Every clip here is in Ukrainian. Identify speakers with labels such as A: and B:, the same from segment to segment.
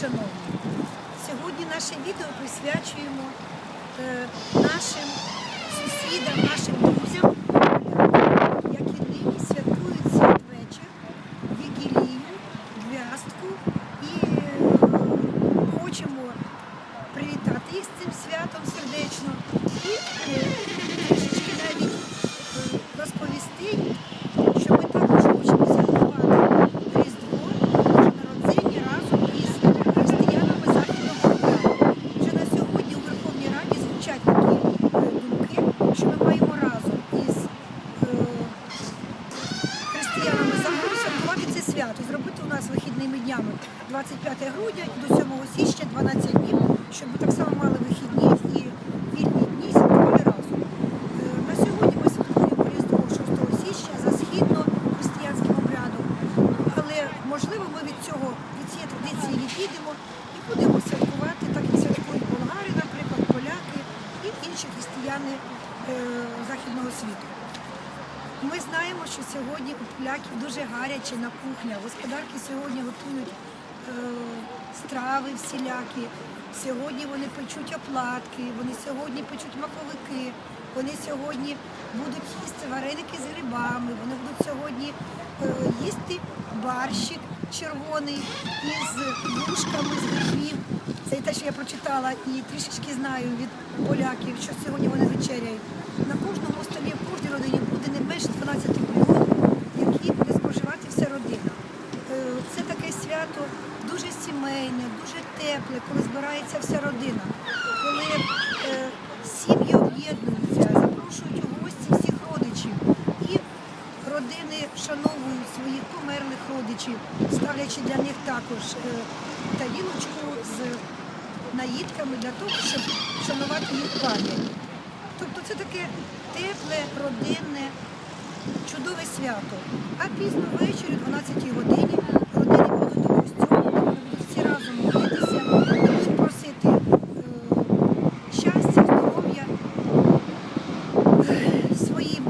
A: шановні! Сьогодні наше відео присвячуємо е, нашим сусідам, нашим друзям, які нині святкують святвечір, вігілію, гвяздку і е, хочемо привітати їх з цим святом сердечно і е, трішечки навіть е, розповісти, що ми також хочемо святкувати Різдво, Боже народзення разом із християнами Західного Урагу. Вже на сьогодні у Верховній Раді звучать такі е, думки, що ми маємо разом із е, християнами заходу святкувати це свято, і зробити у нас вихідними днями 25 грудня і до 7 січня 12 днів, щоб ми так само мали вихідні і вільні дні і святкували разом. Е, На сьогодні ми святкуємо Різдво 6 січня за східно-християнським обрядом, але можливо ми від цього від цієї традиції відійдемо і будемо святкувати, так як святкують болгари, наприклад, поляки і інші християни е, західного світу. Ми знаємо, що сьогодні у поляків дуже гаряче на кухня. Господарки сьогодні готують е, страви всілякі. Сьогодні вони печуть оплатки, вони сьогодні печуть маковики, вони сьогодні будуть їсти вареники з грибами, вони будуть сьогодні е, їсти барщик червоний із вушками з грибів. Це те, що я прочитала і трішечки знаю від поляків, що сьогодні вони вечеряють. На кожному столі, в кожній родині буде не менше 12 блюд, які буде споживати вся родина. Е, Це таке свято дуже сімейне, дуже тепле, коли збирається вся родина, коли е, сім'ї об'єднуються, запрошують у гості всіх родичів. І родини вшановують своїх померлих родичів, ставлячи для них також е, тарілочку з наїдками для того, щоб вшанувати їх пам'ять. Тобто це таке тепле, родинне, чудове свято. А пізно ввечері, о 12 годині, родини будуть до костюму, де вони будуть всі разом молитися, де будуть просити е, щастя, здоров'я е, своїм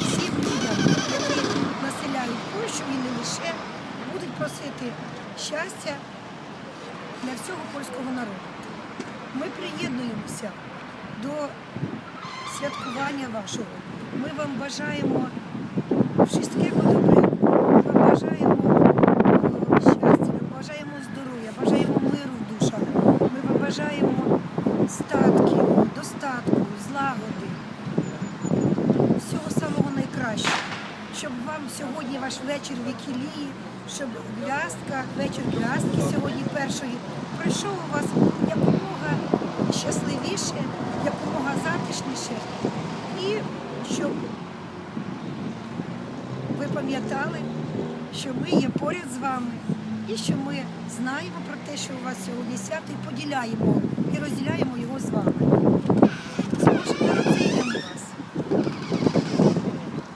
A: всім людям, які населяють Польщу і не лише, будуть просити щастя для всього польського народу. Ми приєднуємося до святкування вашого. Ми вам бажаємо wszystkiego добре. Вам бажаємо е, щастя, бажаємо здоров'я, бажаємо миру в душах. Ми вам бажаємо статків, достатку, злагоди, всього самого найкращого. Щоб вам сьогодні ваш вечір вікілії, щоб гвяздка, вечір гвяздки сьогодні першої пройшов у вас якомога щасливіше, якомога затишніше. І щоб ви пам'ятали, що ми є поряд з вами і що ми знаємо про те, що у вас сьогодні свято, і поділяємо і розділяємо його з вами.